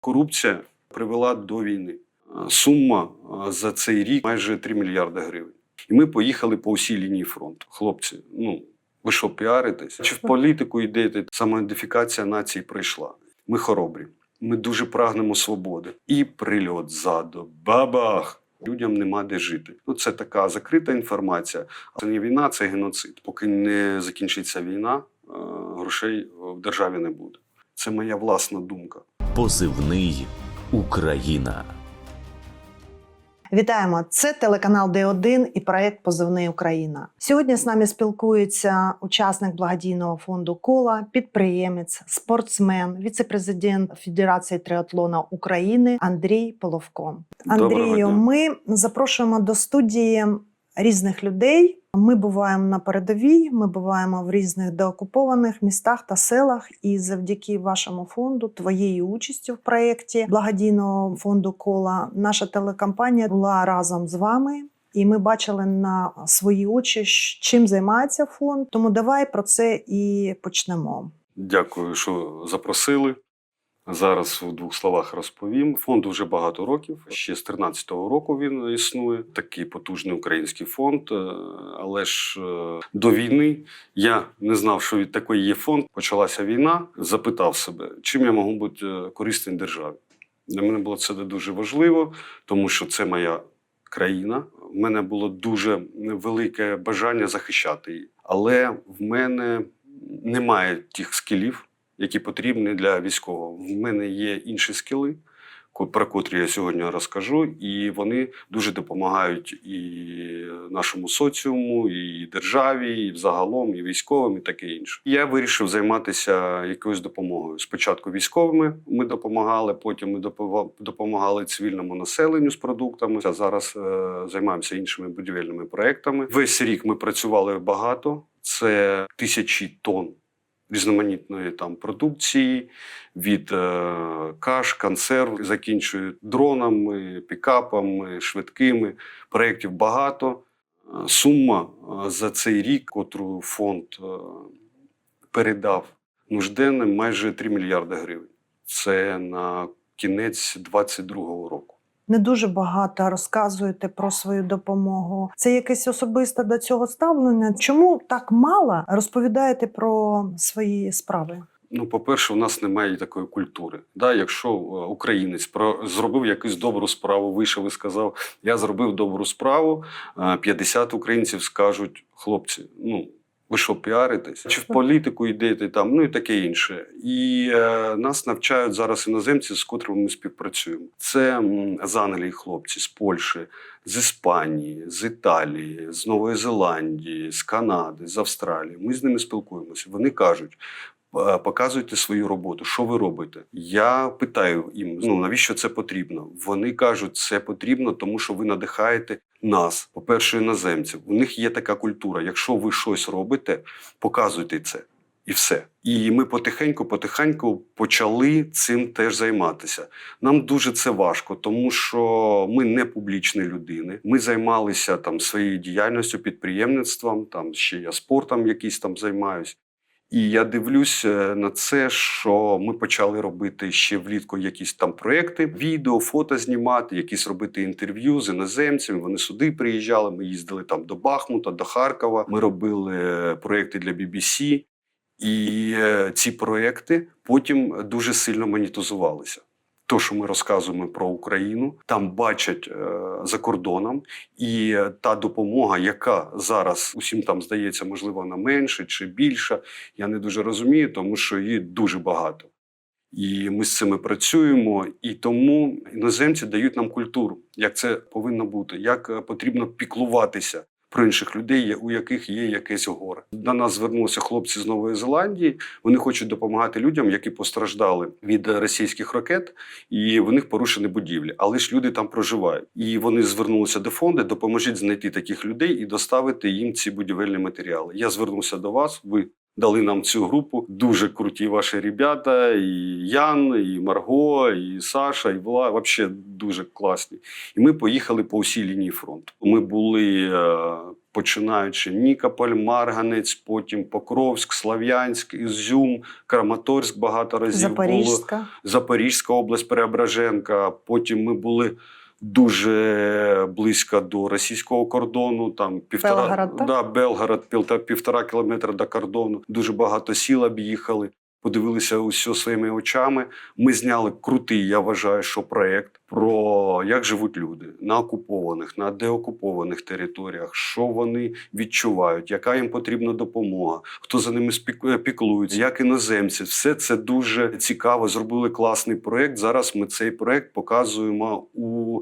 Корупція привела до війни. Сума за цей рік майже 3 мільярди гривень. І ми поїхали по усій лінії фронту. Хлопці, ну ви що, піаритесь? Чи в політику йдете? Самоідентифікація нації прийшла. Ми хоробрі. Ми дуже прагнемо свободи. І прильот ззаду. Бабах! Людям нема де жити. Ну це така закрита інформація. Це не війна, це геноцид. Поки не закінчиться війна, грошей в державі не буде. Це моя власна думка. Позивний Україна. Вітаємо! Це телеканал Д1 і проект Позивний Україна. Сьогодні з нами спілкується учасник благодійного фонду Кола, підприємець, спортсмен, віце-президент Федерації триатлона України Андрій Половко. Андрію, ми запрошуємо до студії різних людей. Ми буваємо на передовій, ми буваємо в різних деокупованих містах та селах. І завдяки вашому фонду, твоєю участю в проєкті благодійного фонду Кола, наша телекомпанія була разом з вами. І ми бачили на свої очі, чим займається фонд. Тому давай про це і почнемо. Дякую, що запросили. Зараз у двох словах розповім. Фонду вже багато років. Ще з 13-го року він існує. Такий потужний український фонд. Е, Але ж е, до війни я не знав, що від такої є фонд. Почалася війна. Запитав себе, чим я можу бути е, корисним державі. Для мене було це дуже важливо, тому що це моя країна. В мене було дуже велике бажання захищати її. Але в мене немає тих скілів, які потрібні для військового. В мене є інші скіли, про котрі я сьогодні розкажу, і вони дуже допомагають і нашому соціуму, і державі, і взагалом, і військовим, і таке інше. Я вирішив займатися якоюсь допомогою. Спочатку військовими ми допомагали, потім ми допомагали цивільному населенню з продуктами. А зараз е, займаємося іншими будівельними проектами. Весь рік ми працювали багато. Це тисячі тонн різноманітної там продукції від е, каш, консерв, закінчують дронами, пікапами, швидкими. Проєктів багато. Е, Сума е, за цей рік, котру фонд е, передав нужденним, майже 3 мільярди гривень. Це на кінець 2022 року. Не дуже багато розказуєте про свою допомогу. Це якесь особисте до цього ставлення. Чому так мало розповідаєте про свої справи? Ну, по-перше, у нас немає такої культури. Да, якщо е, українець про зробив якусь добру справу, вийшов і сказав, я зробив добру справу, е, 50 українців скажуть, хлопці, ну. Ви що, піаритесь? Чи в політику йдете там, ну і таке інше. І е, нас навчають зараз іноземці, з котрими ми співпрацюємо. Це з Англії хлопці, з Польщі, з Іспанії, з Італії, з Нової Зеландії, з Канади, з Австралії. Ми з ними спілкуємося. Вони кажуть: показуйте свою роботу, що ви робите. Я питаю їм, ну навіщо це потрібно? Вони кажуть, це потрібно, тому що ви надихаєте нас, по-перше, іноземців. У них є така культура. Якщо ви щось робите, показуйте це. І все. І ми потихеньку, потихеньку почали цим теж займатися. Нам дуже це важко, тому що ми не публічні людини. Ми займалися там своєю діяльністю, підприємництвом, там ще я спортом якийсь там займаюсь. І я дивлюсь е, на це, що ми почали робити ще влітку якісь там проекти, відео, фото знімати, якісь робити інтерв'ю з іноземцями. Вони сюди приїжджали. Ми їздили там до Бахмута, до Харкова. Ми робили е, проекти для BBC. І е, ці проекти потім дуже сильно монетизувалися. То, що ми розказуємо про Україну, там бачать е, за кордоном, і та допомога, яка зараз усім там здається, можливо, вона менше чи більша, я не дуже розумію, тому що її дуже багато. І ми з цими працюємо, і тому іноземці дають нам культуру, як це повинно бути, як е, потрібно піклуватися про інших людей, у яких є якесь горе. До нас звернулися хлопці з Нової Зеландії. Вони хочуть допомагати людям, які постраждали від російських ракет, і в них порушені будівлі. Але ж люди там проживають. І вони звернулися до фонду, допоможіть знайти таких людей і доставити їм ці будівельні матеріали. Я звернувся до вас. Ви дали нам цю групу. Дуже круті ваші ребята, і Ян, і Марго, і Саша, і Вла. Взагалі дуже класні. І ми поїхали по усій лінії фронту. Ми були е, починаючи Нікополь, Марганець, потім Покровськ, Слав'янськ, Ізюм, Краматорськ багато разів було. Запорізька. Запорізька область Преображенка. Потім ми були дуже близько до російського кордону. Там півтора Белгород, да, Белгород, півтора, півтора кілометра до кордону. Дуже багато сіл об'їхали. Подивилися усе своїми очами. Ми зняли крутий, я вважаю, що проєкт про як живуть люди на окупованих, на деокупованих територіях, що вони відчувають, яка їм потрібна допомога, хто за ними спік- піклується, як іноземці. Все це дуже цікаво. Зробили класний проєкт. Зараз ми цей проєкт показуємо у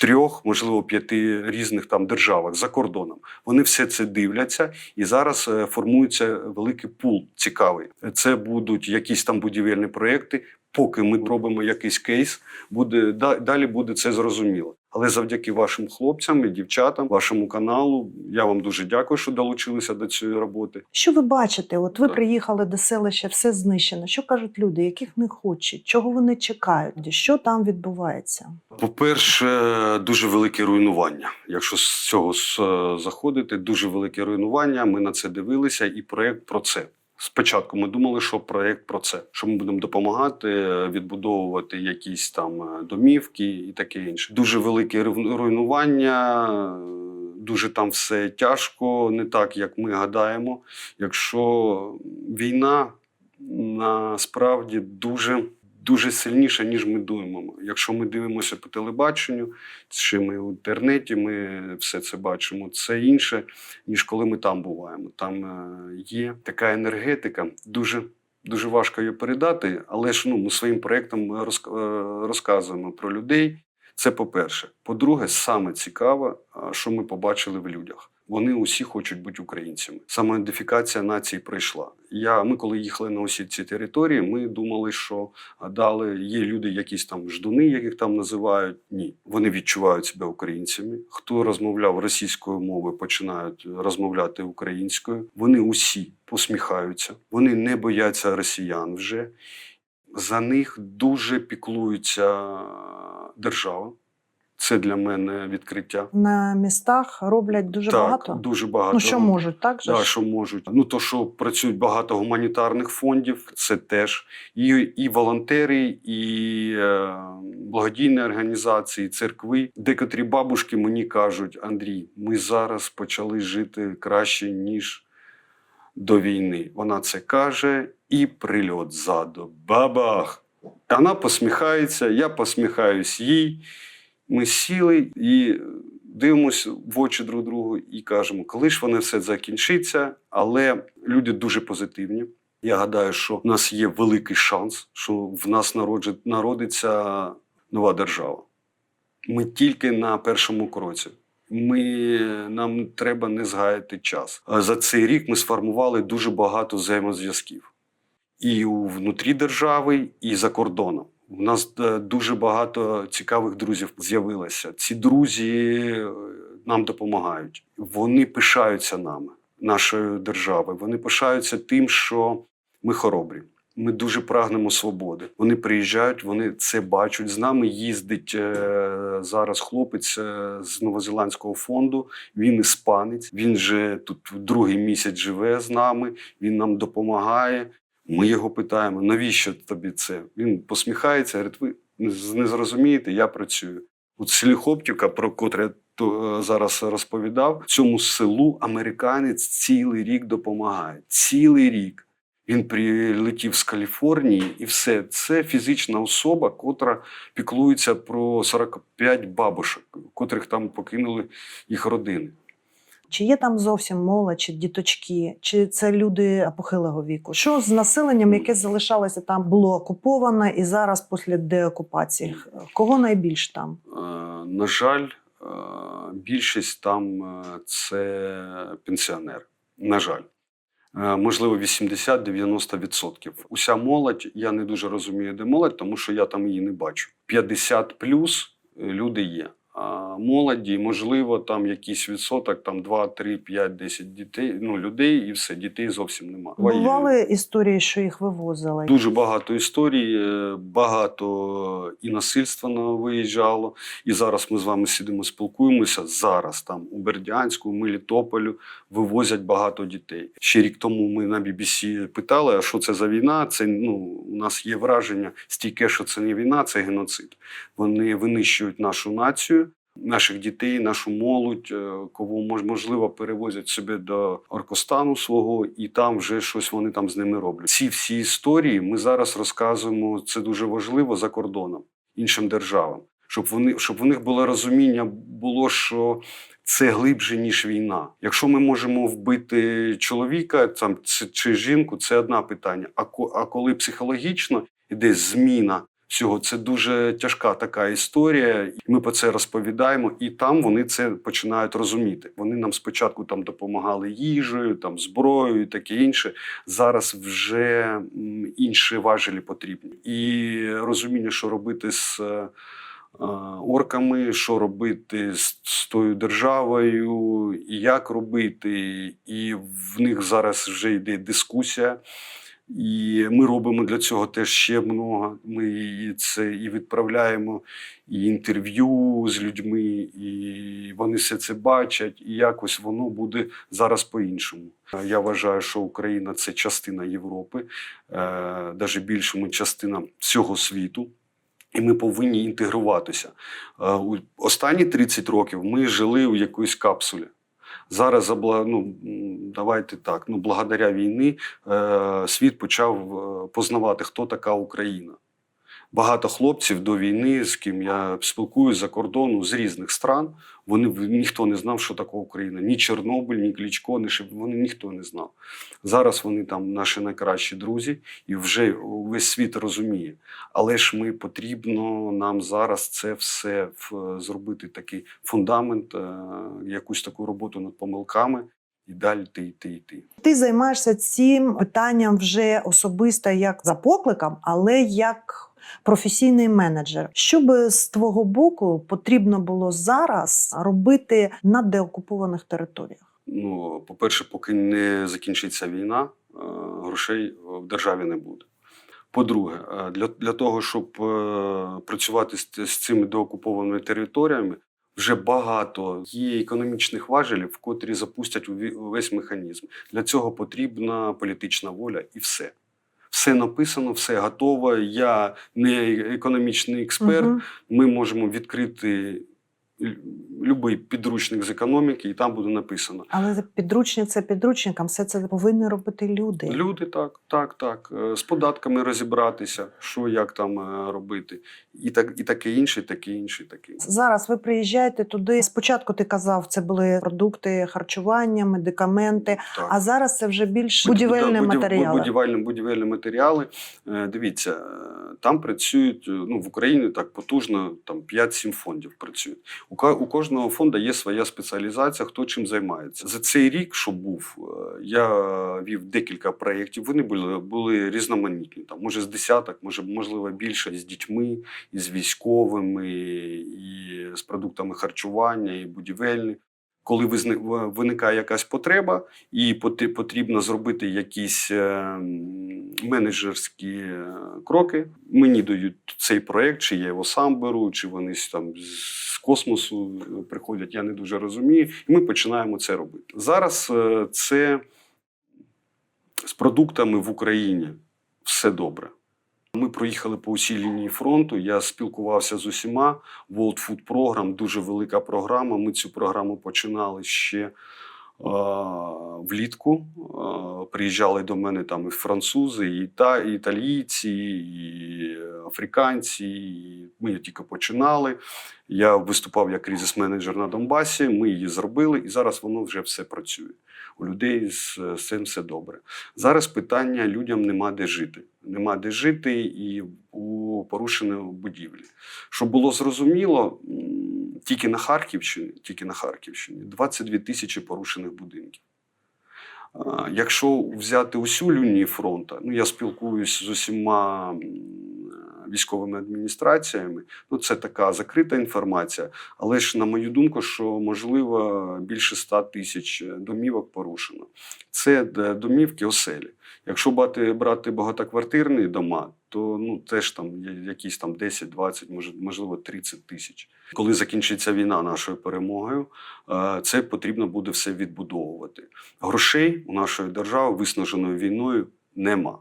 трьох, можливо, п'яти різних там державах за кордоном. Вони все це дивляться, і зараз е, формується великий пул цікавий. Це будуть якісь там будівельні проекти. Поки ми робимо якийсь кейс, буде да- далі буде це зрозуміло. Але завдяки вашим хлопцям і дівчатам, вашому каналу, я вам дуже дякую, що долучилися до цієї роботи. Що ви бачите? От ви Так. приїхали до селища, все знищено. Що кажуть люди, яких не хочуть, чого вони чекають, що там відбувається? По-перше, дуже велике руйнування. Якщо з цього е, заходити, дуже велике руйнування. Ми на це дивилися, і проєкт про це. Спочатку ми думали, що проєкт про це, що ми будемо допомагати е, відбудовувати якісь там е, домівки і таке інше. Дуже велике руйнування, е, дуже там все тяжко, не так, як ми гадаємо. Якщо війна насправді дуже дуже сильніша, ніж ми думаємо. Якщо ми дивимося по телебаченню, чи ми в інтернеті, ми все це бачимо. Це інше, ніж коли ми там буваємо. Там е, є така енергетика, дуже. Дуже важко її передати, але ж ну, ми своїм проєктом розк- е, розказуємо про людей. Це по-перше. По-друге, саме цікаве, що ми побачили в людях. Вони усі хочуть бути українцями. Самоідентифікація нації прийшла. Я, ми, коли їхали на усі ці території, ми думали, що дали є люди, якісь там ждуни, яких там називають. Ні, вони відчувають себе українцями. Хто розмовляв російською мовою, починають розмовляти українською. Вони усі посміхаються, вони не бояться росіян вже. За них дуже піклується держава. Це для мене відкриття. На містах роблять дуже так, багато. дуже багато. Ну що можуть, так же Да, що можуть. Ну то, що працюють багато гуманітарних фондів, це теж і, і волонтери, і е, благодійні організації, і церкви. Декотрі бабушки мені кажуть: Андрій, ми зараз почали жити краще ніж до війни. Вона це каже, і прильот ззаду. Бабах! Вона посміхається, я посміхаюсь їй. Ми сіли і дивимося в очі друг другу і кажемо, коли ж воно все закінчиться. Але люди дуже позитивні. Я гадаю, що в нас є великий шанс, що в нас народиться нова держава. Ми тільки на першому кроці. Ми, нам треба не згаяти час. За цей рік ми сформували дуже багато взаємозв'язків і у внутрі держави, і за кордоном. У нас е, дуже багато цікавих друзів з'явилося. Ці друзі е, нам допомагають. Вони пишаються нами, нашою державою. Вони пишаються тим, що ми хоробрі. Ми дуже прагнемо свободи. Вони приїжджають, вони це бачать. З нами їздить е, зараз хлопець з Новозеландського фонду. Він іспанець. Він же тут другий місяць живе з нами. Він нам допомагає. Ми його питаємо, навіщо тобі це? Він посміхається, говорить, ви не зрозумієте, я працюю. От Хоптівка, про котре я е, зараз розповідав, цьому селу американець цілий рік допомагає. Цілий рік. Він прилетів з Каліфорнії, і все це фізична особа, котра піклується про 45 бабушок, котрих там покинули їх родини. Чи є там зовсім молодь, діточки, чи це люди похилого віку? Що з населенням, яке залишалося там, було окуповане і зараз після деокупації? Кого найбільш там? Е, На жаль, е, більшість там е, це пенсіонери. На жаль. Можливо, 80-90%. Уся молодь, я не дуже розумію, де молодь, тому що я там її не бачу. 50 плюс люди є. Молоді, можливо, там якийсь відсоток, там 2, 3, 5, 10 дітей, ну, людей, і все, дітей зовсім немає. Бували історії, що їх вивозили. Дуже багато історій, е, багато і насильственно виїжджало. І зараз ми з вами сидимо, спілкуємося. Зараз там у Бердянську, у Мелітополю вивозять багато дітей. Ще рік тому ми на BBC питали, а що це за війна? Це ну у нас є враження стійке, що це не війна, це геноцид. Вони винищують нашу націю. Наших дітей, нашу молодь, е, кого можливо перевозять собі до Оркостану свого, і там вже щось вони там з ними роблять. Ці всі історії ми зараз розказуємо. Це дуже важливо за кордоном іншим державам, щоб вони щоб у них було розуміння, було що це глибше ніж війна. Якщо ми можемо вбити чоловіка там чи, жінку, це одне питання. А а коли психологічно іде зміна всього, це дуже тяжка така історія. Ми про це розповідаємо, і там вони це починають розуміти. Вони нам спочатку там допомагали їжею, там зброєю, і таке інше. Зараз вже інші важелі потрібні. І розуміння, що робити з. е, Орками, що робити з, з тою державою, і як робити, і в них зараз вже йде дискусія. І ми робимо для цього теж ще много. Ми це і відправляємо і інтерв'ю з людьми, і вони все це бачать, і якось воно буде зараз по-іншому. Е, Я вважаю, що Україна це частина Європи, навіть більше ми частина всього світу. І ми повинні інтегруватися. Е, останні 30 років ми жили у якоїсь капсулі. Зараз ну, давайте так. Ну, благодаря війни е, світ почав е, познавати, хто така Україна. Багато хлопців до війни, з ким я спілкуюся за кордону з різних стран, вони ніхто не знав, що таке Україна. Ні Чорнобиль, ні Клічко, ні Шеп- вони ніхто не знав. Зараз вони там наші найкращі друзі, і вже весь світ розуміє. Але ж ми потрібно нам зараз це все зробити такий фундамент, е, якусь таку роботу над помилками, і далі йти, йти, йти. Ти займаєшся цим питанням вже особисто як за покликом, але як професійний менеджер. Що би з твого боку потрібно було зараз робити на деокупованих територіях? Ну, по-перше, поки не закінчиться війна, е, грошей в державі не буде. По-друге, е, для, для того, щоб е, працювати з, з цими деокупованими територіями, вже багато є економічних важелів, котрі запустять весь механізм. Для цього потрібна політична воля і все. Все написано, все готово. Я не економічний експерт. Угу. Ми можемо відкрити будь-який підручник з економіки, і там буде написано. Але підручник це підручникам, все це повинні робити люди. Люди так, так, так. Е, З податками розібратися, що як там е, робити. І так, і таке інше, і таке інше, і таке інше. Зараз ви приїжджаєте туди. Спочатку ти казав, це були продукти харчування, медикаменти. Так. А зараз це вже більш будівельні будів- матеріали. Будівельні, будівельні матеріали. Е, Дивіться, там працюють ну, в Україні так потужно, там 5-7 фондів працюють. У, кожного фонду є своя спеціалізація, хто чим займається. За цей рік, що був, е, я вів декілька проєктів. Вони були, були різноманітні. Там, може, з десяток, може, можливо, більше з дітьми, і з військовими, і з продуктами харчування, і будівельні. Коли виникає якась потреба, і потрібно зробити якісь е, м, менеджерські е, кроки. Мені дають цей проект, чи я його сам беру, чи вони там з космосу е, приходять, я не дуже розумію. І ми починаємо це робити. Зараз е, це з продуктами в Україні все добре. Ми проїхали по усій лінії фронту. Я спілкувався з усіма. World Food Program дуже велика програма. Ми цю програму починали ще влітку. Приїжджали до мене там і французи, і, та, і італійці, і африканці. І ми тільки починали. Я виступав як кризис-менеджер на Донбасі. Ми її зробили, і зараз воно вже все працює. У людей з, цим все добре. Зараз питання людям нема де жити. Нема де жити і у порушені будівлі. Щоб було зрозуміло, тільки на Харківщині, тільки на Харківщині 22 тисячі порушених будинків. Якщо взяти усю лінію фронту, ну я спілкуюся з усіма військовими адміністраціями. Ну, це така закрита інформація. Але ж, на мою думку, що можливо більше 100 тисяч домівок порушено. Це домівки оселі. Якщо брати, брати багатоквартирні дома, то ну теж там якісь там 10, 20, може, можливо, 30 тисяч. Коли закінчиться війна нашою перемогою, е, це потрібно буде все відбудовувати. Грошей у нашої держави, виснаженої війною, нема.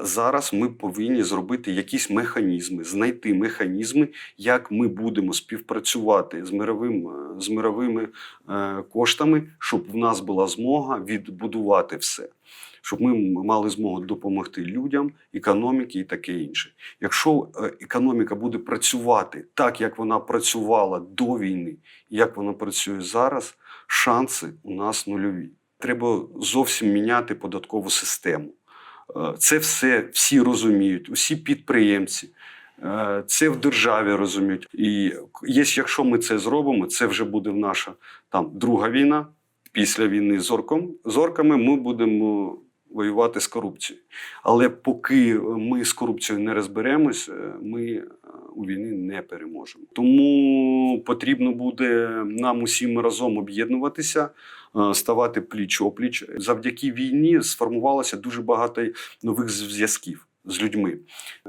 Зараз ми повинні зробити якісь механізми, знайти механізми, як ми будемо співпрацювати з мировим, е, з мировими е, коштами, щоб в нас була змога відбудувати все, щоб ми мали змогу допомогти людям, економіки і таке інше. Якщо е, економіка буде працювати так, як вона працювала до війни, як вона працює зараз, шанси у нас нульові. Треба зовсім міняти податкову систему. Е, Це все всі розуміють, усі підприємці. Е, Це в державі розуміють. І є, якщо ми це зробимо, це вже буде наша там друга війна. Після війни з орком, з орками ми будемо воювати з корупцією. Але поки ми з корупцією не розберемось, е, ми е, у війни не переможемо. Тому потрібно буде нам усім разом об'єднуватися, е, ставати пліч опліч. Завдяки війні сформувалося дуже багато нових зв'язків з людьми.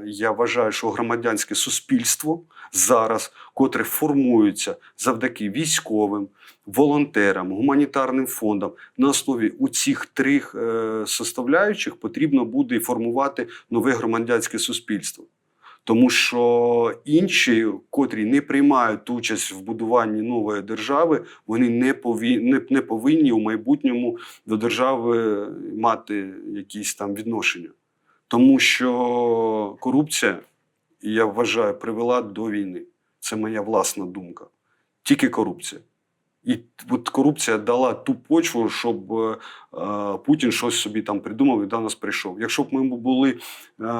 Я вважаю, що громадянське суспільство зараз, котре формується завдяки військовим, волонтерам, гуманітарним фондам, на основі у цих трьох е, составляючих потрібно буде формувати нове громадянське суспільство. Тому що інші, котрі не приймають участь в будуванні нової держави, вони не повинні, не, не повинні у майбутньому до держави мати якісь там відношення. Тому що корупція, я вважаю, привела до війни. Це моя власна думка. Тільки корупція. І от корупція дала ту почву, щоб е, е, Путін щось собі там придумав і до нас прийшов. Якщо б ми були е,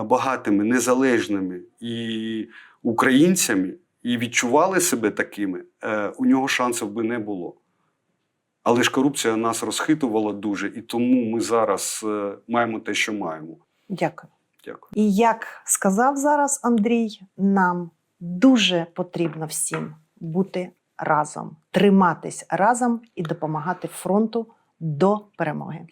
багатими, незалежними і українцями, і відчували себе такими, е, у нього шансів би не було. Але ж корупція нас розхитувала дуже, і тому ми зараз е, маємо те, що маємо. Дякую. Дякую. І як сказав зараз Андрій, нам дуже потрібно всім бути разом, триматись разом і допомагати фронту до перемоги.